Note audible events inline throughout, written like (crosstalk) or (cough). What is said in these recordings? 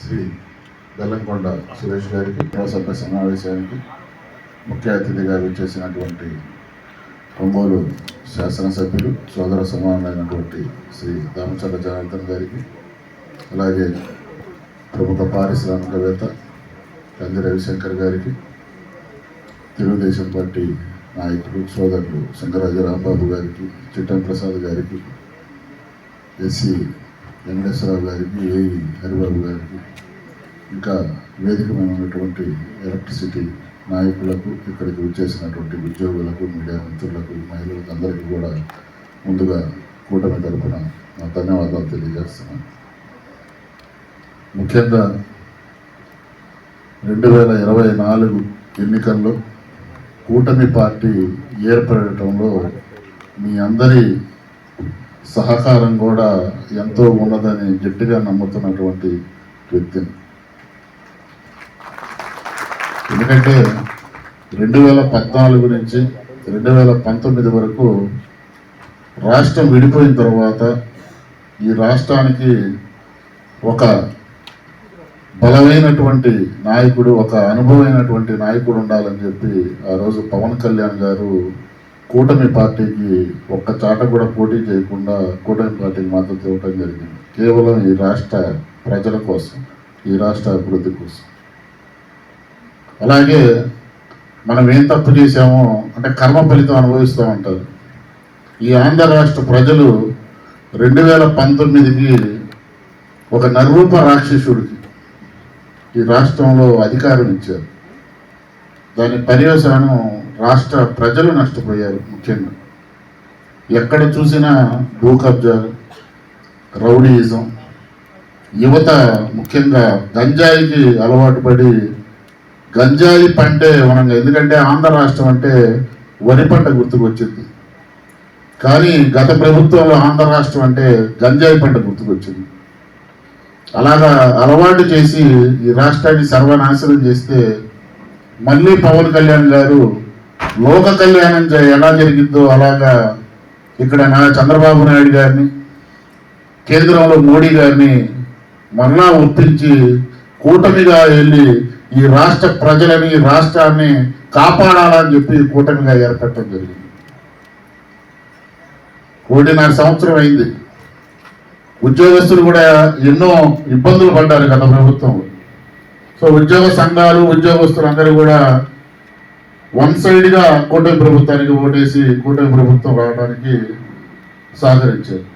శ్రీ బెల్లంకొండ సురేష్ గారికి సభ్య సమావేశానికి ముఖ్య అతిథిగా విచ్చేసినటువంటి ఒంగోలు శాసనసభ్యులు సోదర సమానమైనటువంటి శ్రీ దామచంద్ర జనార్దన్ గారికి అలాగే ప్రముఖ పారిశ్రామికవేత్త కంది రవిశంకర్ గారికి తెలుగుదేశం పార్టీ నాయకులు సోదరులు శంకరాజు రాంబాబు గారికి చిట్టం ప్రసాద్ గారికి ఎస్సి వెంకటేశ్వరరావు గారికి ఏఈ హరిబాబు గారికి ఇంకా వేదికమైన ఉన్నటువంటి ఎలక్ట్రిసిటీ నాయకులకు ఇక్కడికి వచ్చేసినటువంటి ఉద్యోగులకు మీడియా మిత్రులకు మహిళలకు అందరికీ కూడా ముందుగా కూటమి తరపున నా ధన్యవాదాలు తెలియజేస్తున్నాను. ముఖ్యంగా రెండు వేల ఇరవై నాలుగు ఎన్నికల్లో కూటమి పార్టీ ఏర్పడటంలో మీ అందరి సహకారం కూడా ఎంతో ఉన్నదని గట్టిగా నమ్ముతున్నటువంటి వ్యక్తిని. ఎందుకంటే రెండు వేల పద్నాలుగు నుంచి రెండు వేల పంతొమ్మిది వరకు రాష్ట్రం విడిపోయిన తర్వాత ఈ రాష్ట్రానికి ఒక బలమైనటువంటి నాయకుడు ఒక అనుభవమైనటువంటి నాయకుడు ఉండాలని చెప్పి ఆ రోజు పవన్ కళ్యాణ్ గారు కూటమి పార్టీకి ఒక్క చాట కూడా పోటీ చేయకుండా కూటమి పార్టీకి మద్దతు ఇవ్వడం జరిగింది. కేవలం ఈ రాష్ట్ర ప్రజల కోసం ఈ రాష్ట్ర అభివృద్ధి కోసం. అలాగే మనం ఏం తప్పు చేశామో అంటే కర్మ ఫలితం అనుభవిస్తూ ఉంటారు. ఈ ఆంధ్ర రాష్ట్ర ప్రజలు రెండు వేల పంతొమ్మిదికి ఒక నరూప రాక్షసుడికి ఈ రాష్ట్రంలో అధికారం ఇచ్చారు. దాని పర్యవసానం రాష్ట్ర ప్రజలు నష్టపోయారు ముఖ్యంగా. ఎక్కడ చూసినా భూ కబ్జాలు రౌడీయిజం యువత ముఖ్యంగా గంజాయికి అలవాటు పడి గంజాయి పంటే మనం ఎందుకంటే ఆంధ్ర రాష్ట్రం అంటే వరి పంట గుర్తుకొచ్చింది. కానీ గత ప్రభుత్వంలో ఆంధ్ర రాష్ట్రం అంటే గంజాయి పంట గుర్తుకొచ్చింది. అలాగా అలవాటు చేసి ఈ రాష్ట్రాన్ని సర్వనాశనం చేస్తే మళ్ళీ పవన్ కళ్యాణ్ గారు లోక కళ్యాణం ఎలా జరిగిందో అలాగా ఇక్కడ నా చంద్రబాబు నాయుడు గారిని కేంద్రంలో మోడీ గారిని మరలా ఒప్పించి కూటమిగా వెళ్ళి ఈ రాష్ట్ర ప్రజలని ఈ రాష్ట్రాన్ని కాపాడాలని చెప్పి కూటమిగా ఏర్పడటం జరిగింది. ఒకటిన్నర సంవత్సరం అయింది. ఉద్యోగస్తులు కూడా ఎన్నో ఇబ్బందులు పడ్డారు గత ప్రభుత్వం. సో ఉద్యోగ సంఘాలు ఉద్యోగస్తులు అందరూ కూడా వన్ సైడ్గా కూటమి ప్రభుత్వానికి ఓటేసి కూటమి ప్రభుత్వం రావడానికి సహకరించారు.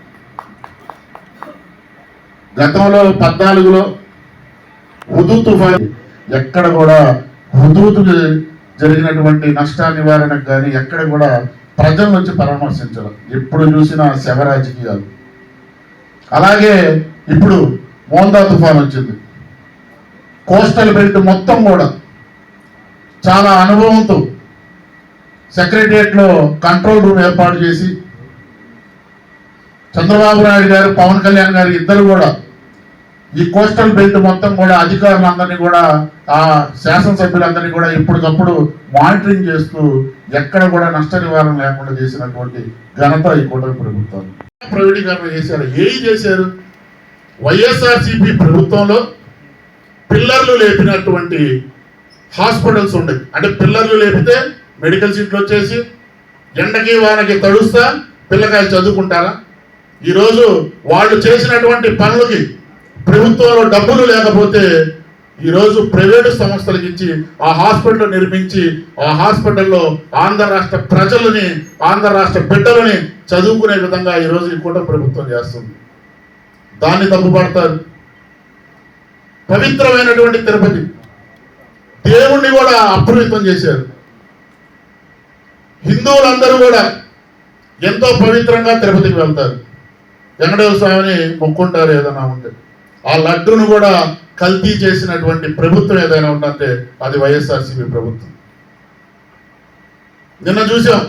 గతంలో పద్నాలుగులో హుదు తుఫాన్ ఎక్కడ కూడా హుదూతులు జరిగినటువంటి నష్టా నివారణకు కానీ ఎక్కడ కూడా ప్రజల నుంచి పరామర్శించడం ఎప్పుడు చూసినా శవ రాజకీయాలు అలాగే ఇప్పుడు మోందా తుఫాన్ వచ్చింది. కోస్టల్ బెల్ట్ మొత్తం కూడా చాలా అనుభవంతో సెక్రటరియట్లో కంట్రోల్ రూమ్ ఏర్పాటు చేసి చంద్రబాబు నాయుడు గారు పవన్ కళ్యాణ్ గారు ఇద్దరు కూడా ఈ కోస్టల్ బెల్ట్ మొత్తం కూడా అధికారులందరినీ కూడా ఆ శాసనసభ్యులందరినీ కూడా ఎప్పటికప్పుడు మానిటరింగ్ చేస్తూ ఎక్కడ కూడా నష్ట నివారణ లేకుండా చేసినటువంటి ఘనత ఈ కూటమి ప్రభుత్వం ప్రైవేటీకరణ చేశారు. ఏం చేశారు? వైఎస్ఆర్సిపి ప్రభుత్వంలో పిల్లర్లు లేపినటువంటి హాస్పిటల్స్ ఉండేవి. అంటే పిల్లర్లు లేపితే మెడికల్ సీట్లు వచ్చేసి ఎండకి వానకి తడుస్తా పిల్లకాయలు చదువుకుంటారా? ఈరోజు వాళ్ళు చేసినటువంటి పనులకి ప్రభుత్వంలో డబ్బులు లేకపోతే ఈరోజు ప్రైవేటు సంస్థలకు ఇచ్చి ఆ హాస్పిటల్ నిర్మించి ఆ హాస్పిటల్లో ఆంధ్ర రాష్ట్ర ప్రజలని ఆంధ్ర రాష్ట్ర బిడ్డలని చదువుకునే విధంగా ఈరోజు ఈ కూటమి ప్రభుత్వం చేస్తుంది. దాన్ని తప్పుపడతారు. పవిత్రమైనటువంటి తిరుపతి. దేవుణ్ణి కూడా అప్రమితం చేశారు. హిందువులందరూ కూడా ఎంతో పవిత్రంగా తిరుపతికి వెళ్తారు. వెంకటేశ్వర స్వామిని మొక్కుంటారు ఏదైనా ఉంటే. ఆ లడ్డును కూడా కల్తీ చేసినటువంటి ప్రభుత్వం ఏదైనా ఉందంటే అది వైఎస్ఆర్సీపీ ప్రభుత్వం. నిన్న చూసాం.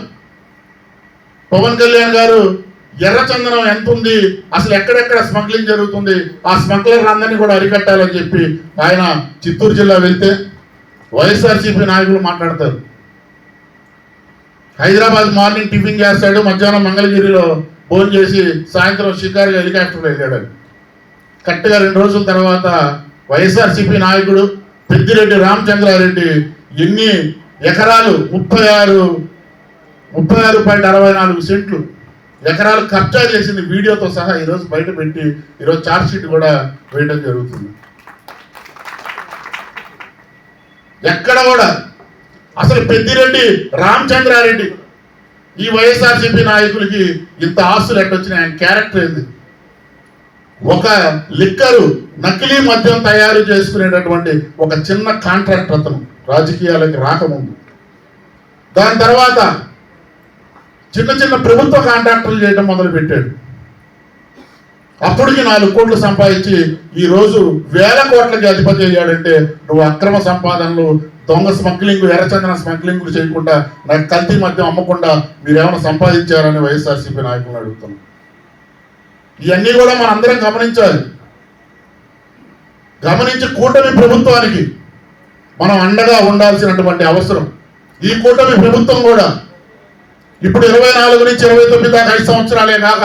పవన్ కళ్యాణ్ గారు ఎర్రచందనం ఎంత ఉంది అసలు ఎక్కడెక్కడ స్మగ్లింగ్ జరుగుతుంది ఆ స్మగ్లర్ అందరినీ కూడా అరికట్టాలని చెప్పి ఆయన చిత్తూరు జిల్లా వెళ్తే వైఎస్ఆర్సీపీ నాయకులు మాట్లాడతారు. హైదరాబాద్ మార్నింగ్ టిఫిన్ చేస్తాడు మధ్యాహ్నం మంగళగిరిలో భోజనం చేసి సాయంత్రం షికారుగా హెలికాప్టర్లో వెళ్ళాడు కరెక్ట్గా రెండు రోజుల తర్వాత వైఎస్ఆర్సీపీ నాయకుడు పెద్దిరెడ్డి రామచంద్రారెడ్డి ఎన్ని ఎకరాలు ముప్పై ఆరు ముప్పై ఆరు పాయింట్ అరవై నాలుగు సెంట్లు ఎకరాలు ఖర్చు చేసింది వీడియోతో సహా ఈరోజు బయట పెట్టి ఈరోజు ఛార్జ్ షీట్ కూడా వేయడం జరుగుతుంది. ఎక్కడ కూడా అసలు పెద్దిరెడ్డి రామచంద్రారెడ్డి ఈ వైఎస్ఆర్సీపీ నాయకులకి ఇంత ఆస్తులు ఎట్టొచ్చినాయి? ఆయన క్యారెక్టర్ ఏంది? ఒక లిక్కరు నకిలీ మద్యం తయారు చేసుకునేటటువంటి ఒక చిన్న కాంట్రాక్టర్ అతను రాజకీయాలకి రాకముందు. దాని తర్వాత చిన్న చిన్న ప్రభుత్వ కాంట్రాక్టర్లు చేయడం మొదలుపెట్టాడు. అప్పటికి నాలుగు కోట్లు సంపాదించి ఈ రోజు వేల కోట్లకి అధిపతి అయ్యాడంటే నువ్వు అక్రమ సంపాదనలు దొంగ స్మగ్లింగ్ ఎర్రచందన స్మగ్లింగ్ చేయకుండా నాకు కల్తీ మద్యం అమ్మకుండా మీరేమైనా సంపాదించారని వైఎస్ఆర్సీపీ నాయకులను అడుగుతున్నాను. ఇవన్నీ కూడా మనం అందరం గమనించాలి. గమనించి కూటమి ప్రభుత్వానికి మనం అండగా ఉండాల్సినటువంటి అవసరం. ఈ కూటమి ప్రభుత్వం కూడా ఇప్పుడు ఇరవై నాలుగు నుంచి ఇరవై తొమ్మిది దాకా ఐదు సంవత్సరాలే కాక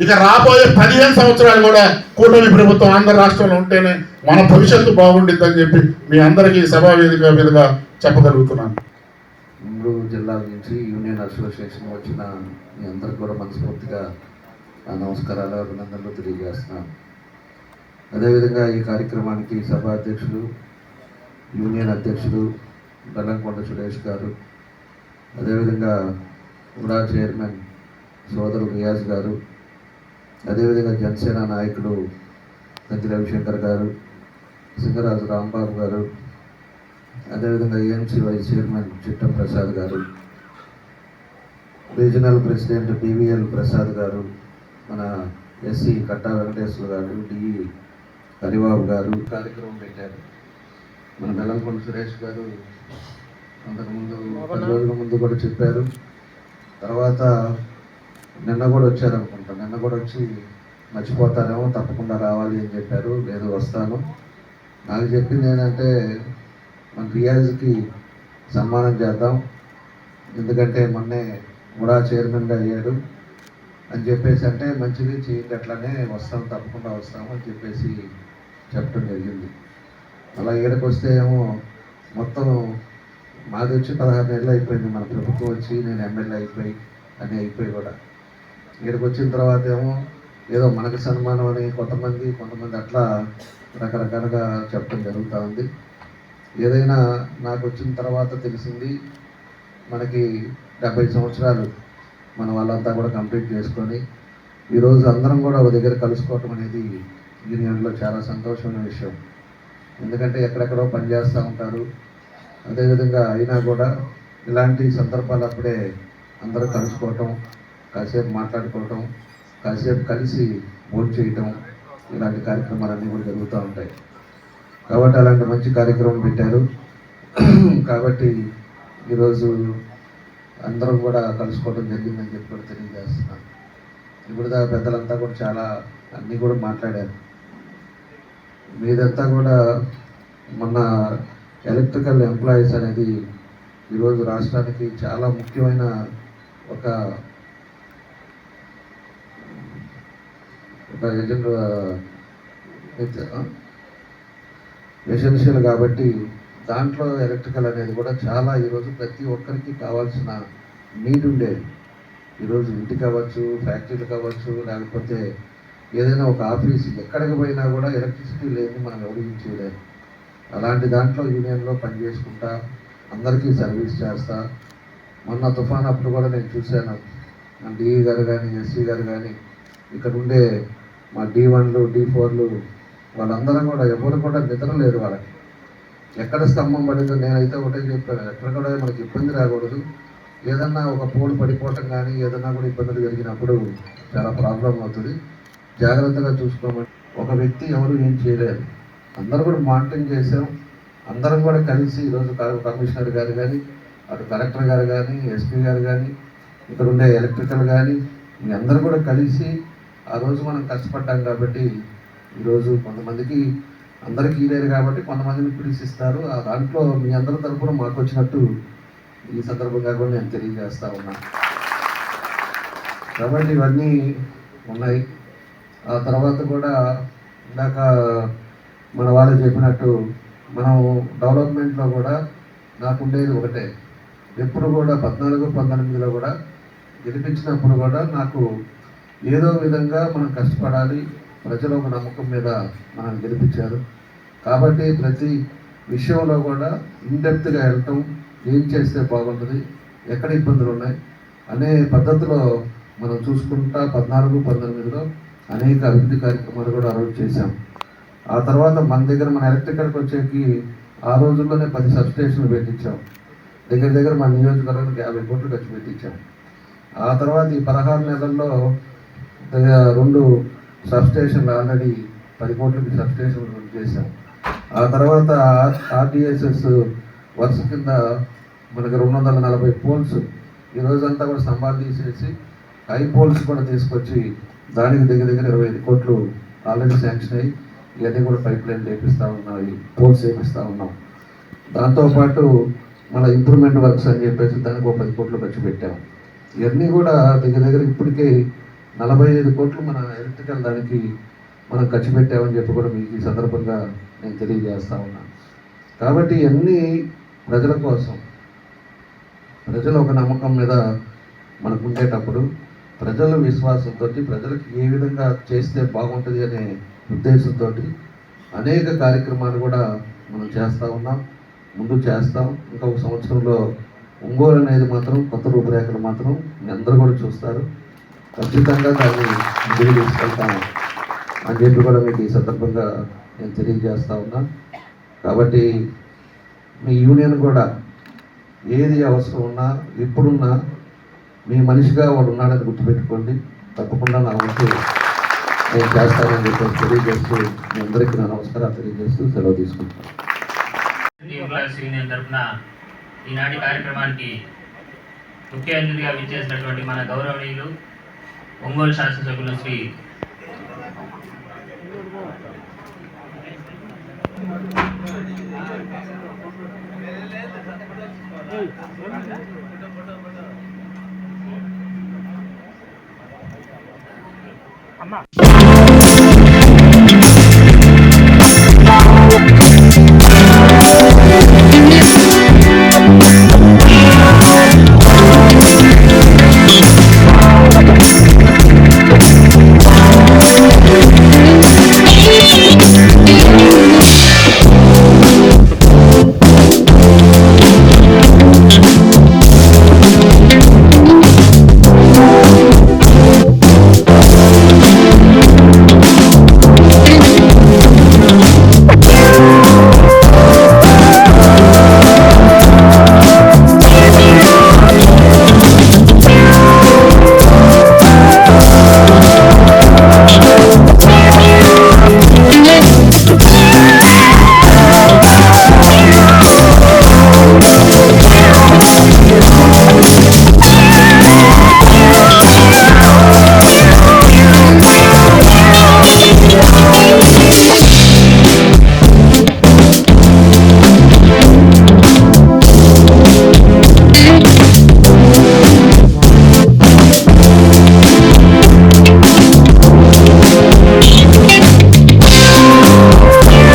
ఇక రాబోయే పదిహేను సంవత్సరాలు కూడా కూటమి ప్రభుత్వం ఆంధ్ర రాష్ట్రంలో ఉంటేనే మన భవిష్యత్తు బాగుండిద్దని చెప్పి మీ అందరికీ సభావేదిక మీదుగా చెప్పగలుగుతున్నాను. మూడు నుంచి యూనియన్ అసోసియేషన్ వచ్చిన మీ అందరికి కూడా మనస్ఫూర్తిగా నా నమస్కారాలు అభినందనలు తెలియజేస్తున్నాను. అదేవిధంగా ఈ కార్యక్రమానికి సభ అధ్యక్షులు యూనియన్ అధ్యక్షులు బెల్లంకొండ సురేష్ గారు అదేవిధంగా ఉడా చైర్మన్ సోదరు రియాజ్ గారు అదేవిధంగా జనసేన నాయకుడు గంతి రవిశంకర్ గారు సింగరాజు రాంబాబు గారు అదేవిధంగా AMC vice chairman Chittam Prasad garu regional president BVL Prasad గారు మన ఎస్సీ కట్టా వెంకటేశ్వర గారు డిఈ హరిబాబు గారు కార్యక్రమం పెట్టారు. మన బెల్లంకొండ సురేష్ గారు అంతకుముందు పది రోజుల ముందు కూడా చెప్పారు. తర్వాత నిన్న కూడా వచ్చారు అనుకుంటా నిన్న కూడా వచ్చి మర్చిపోతారేమో తప్పకుండా రావాలి అని చెప్పారు. లేదు వస్తాను. నాకు చెప్పింది ఏంటంటే మన రియాజ్కి సన్మానం చేద్దాం. ఎందుకంటే మొన్నే కూడా చైర్మన్గా అయ్యాడు. అని చెప్పేసి అంటే మంచిది చేయండి అట్లానే వస్తాం తప్పకుండా వస్తాము అని చెప్పేసి చెప్పడం జరిగింది. అలా ఇక్కడికి వస్తే ఏమో మొత్తం మాది వచ్చి పదహారు నెలలు అయిపోయింది. మన ప్రభుత్వం వచ్చి నేను ఎమ్మెల్యే అయిపోయి అని అయిపోయి కూడా. ఇక్కడికి వచ్చిన తర్వాత ఏమో ఏదో మనకు సన్మానం అని కొంతమంది కొంతమంది అట్లా రకరకాలుగా చెప్పడం జరుగుతూ ఉంది. ఏదైనా నాకు వచ్చిన తర్వాత తెలిసింది మనకి డెబ్బై సంవత్సరాలు మన వాళ్ళంతా కూడా కంప్లీట్ చేసుకొని ఈరోజు అందరం కూడా ఒక దగ్గర కలుసుకోవటం అనేది యూనియన్లో చాలా సంతోషమైన విషయం. ఎందుకంటే ఎక్కడెక్కడో పనిచేస్తూ ఉంటారు. అదేవిధంగా అయినా కూడా ఇలాంటి సందర్భాలు అప్పుడే అందరూ కలుసుకోవటం కాసేపు మాట్లాడుకోవటం కాసేపు కలిసి ఓట్ చేయటం ఇలాంటి కార్యక్రమాలన్నీ కూడా జరుగుతూ ఉంటాయి. కాబట్టి అలాంటి మంచి కార్యక్రమం పెట్టారు. (clears throat) కాబట్టి ఈరోజు అందరం కూడా కలుసుకోవడం జరిగిందని చెప్పి కూడా తెలియజేస్తున్నాను. ఇప్పుడు దాకా పెద్దలంతా కూడా చాలా అన్నీ కూడా మాట్లాడారు. మీదంతా కూడా మొన్న ఎలక్ట్రికల్ ఎంప్లాయీస్ అనేది ఈరోజు రాష్ట్రానికి చాలా ముఖ్యమైన ఒక ఒక ఏజెంట్ ఎసెన్షియల్ కాబట్టి దాంట్లో ఎలక్ట్రికల్ అనేది కూడా చాలా ఈరోజు ప్రతి ఒక్కరికి కావాల్సిన నీడ్ ఉండేది. ఈరోజు ఇంటి కావచ్చు ఫ్యాక్టరీలు కావచ్చు లేకపోతే ఏదైనా ఒక ఆఫీస్ ఎక్కడికి పోయినా కూడా ఎలక్ట్రిసిటీ లేని మనం ఎవరికి అలాంటి దాంట్లో యూనియన్లో పనిచేసుకుంటా అందరికీ సర్వీస్ చేస్తా. మొన్న తుఫాన్ అప్పుడు కూడా నేను చూశాను. డిఈ గారు కానీ ఎస్సీ గారు కానీ ఇక్కడ ఉండే మా డి వన్లు డి ఫోర్లు వాళ్ళందరం కూడా ఎవరు కూడా నిద్ర లేరు వాళ్ళకి. ఎక్కడ స్తంభం పడిందో నేనైతే ఒకటే చెప్పాను. ఎక్కడ కూడా మనకి ఇబ్బంది రాకూడదు. ఏదన్నా ఒక పోల్ పడిపోవటం కానీ ఏదన్నా కూడా ఇబ్బందులు జరిగినప్పుడు చాలా ప్రాబ్లం అవుతుంది. జాగ్రత్తగా చూసుకోమని. ఒక వ్యక్తి ఎవరు ఏం చేయలేరు. అందరూ కూడా మానిటరింగ్ చేశాం. అందరం కూడా కలిసి ఈరోజు కా- కమిషనర్ గారు కానీ అటు కలెక్టర్ గారు కానీ ఎస్పీ గారు కానీ ఇక్కడ ఉండే ఎలక్ట్రికల్ కానీ మీ అందరూ కూడా కలిసి ఆ రోజు మనం కష్టపడ్డాం కాబట్టి ఈరోజు కొంతమందికి అందరికీ లేరు కాబట్టి కొంతమందిని పిలిచిస్తారు. ఆ దాంట్లో మీ అందరి తరఫున మాకు వచ్చినట్టు ఈ సందర్భంగా కూడా నేను తెలియజేస్తా ఉన్నాను కాబట్టి ఇవన్నీ ఉన్నాయి. ఆ తర్వాత కూడా ఇందాక మన వాళ్ళు చెప్పినట్టు మనం డెవలప్మెంట్లో కూడా నాకు ఉండేది ఒకటే. ఎప్పుడు కూడా పద్నాలుగు పంతొమ్మిదిలో కూడా గెలిపించినప్పుడు కూడా నాకు ఏదో విధంగా మనం కష్టపడాలి ప్రజల ఒక నమ్మకం మీద మనం గెలిపించారు. కాబట్టి ప్రతి విషయంలో కూడా ఇండెప్త్గా వెళ్ళటం ఏం చేస్తే బాగుంటుంది ఎక్కడ ఇబ్బందులు ఉన్నాయి అనే పద్ధతిలో మనం చూసుకుంటా పద్నాలుగు పంతొమ్మిదిలో అనేక అభివృద్ధి కార్యక్రమాలు కూడా ఆ రోజు చేశాం. ఆ తర్వాత మన దగ్గర మన ఎలక్ట్రికల్కి వచ్చేకి ఆ రోజుల్లోనే పది సబ్స్టేషన్లు పెట్టించాం. దగ్గర దగ్గర మన నియోజకవర్గానికి యాభై కోట్లు ఖర్చు పెట్టించాం. ఆ తర్వాత ఈ పదహారు నెలల్లో దగ్గర రెండు సబ్స్టేషన్లు ఆల్రెడీ పది కోట్లకి సబ్స్టేషన్లు రన్ చేశాం. ఆ తర్వాత ఆర్టీఎస్ఎస్ వరుస కింద మనకి రెండు వందల నలభై పోల్స్ ఈ రోజంతా కూడా స్తంభాలు తీసేసి హై పోల్స్ కూడా తీసుకొచ్చి దానికి దగ్గర దగ్గర ఇరవై ఐదు కోట్లు ఆల్రెడీ శాంక్షన్ అయ్యి ఇవన్నీ కూడా పైప్ లైన్ వేపిస్తూ ఉన్నాయి పోల్స్ వేపిస్తూ ఉన్నాం. దాంతోపాటు మన ఇంప్రూవ్మెంట్ వర్క్స్ అని చెప్పేసి దానికి ఒక పది కోట్లు ఖర్చు పెట్టాము ఇవన్నీ కూడా దగ్గర దగ్గర ఇప్పటికే నలభై ఐదు కోట్లు మన ఎలక్ట్రికల్ దానికి మనం ఖర్చు పెట్టామని చెప్పి కూడా మీకు ఈ సందర్భంగా నేను తెలియజేస్తా ఉన్నాను కాబట్టి ఇవన్నీ ప్రజల కోసం. ప్రజల ఒక నమ్మకం మీద మనకు ఉండేటప్పుడు ప్రజల విశ్వాసంతో ప్రజలకు ఏ విధంగా చేస్తే బాగుంటుంది అనే ఉద్దేశంతో అనేక కార్యక్రమాలు కూడా మనం చేస్తూ ఉన్నాం ముందు చేస్తాం. ఇంకొక సంవత్సరంలో ఒంగోలు అనేది మాత్రం కొత్త రూపురేఖలు మాత్రం మీ అందరూ కూడా చూస్తారు. ఖచ్చితంగా దాన్ని ముందుకు తీసుకెళ్తాం అని చెప్పి కూడా మీకు ఈ సందర్భంగా నేను తెలియజేస్తా ఉన్నా. కాబట్టి మీ యూనియన్ కూడా ఏది అవసరం ఉన్నా ఎప్పుడున్నా మీ మనిషిగా వాడు ఉన్నాడని గుర్తుపెట్టుకోండి. తప్పకుండా నా వంతు నేను చేస్తానని చెప్పి తెలియజేస్తూ మీ అందరికీ నా నమస్కారాలు తెలియజేస్తూ సెలవు తీసుకుంటాను యూనియన్ తరఫున ఈనాటి కార్యక్రమానికి ముఖ్య అతిథిగా విచ్చేసినటువంటి మన గౌరవనీయులు ఒంగోలు శాసనసభ్యులు శ్రీ అమ్మా.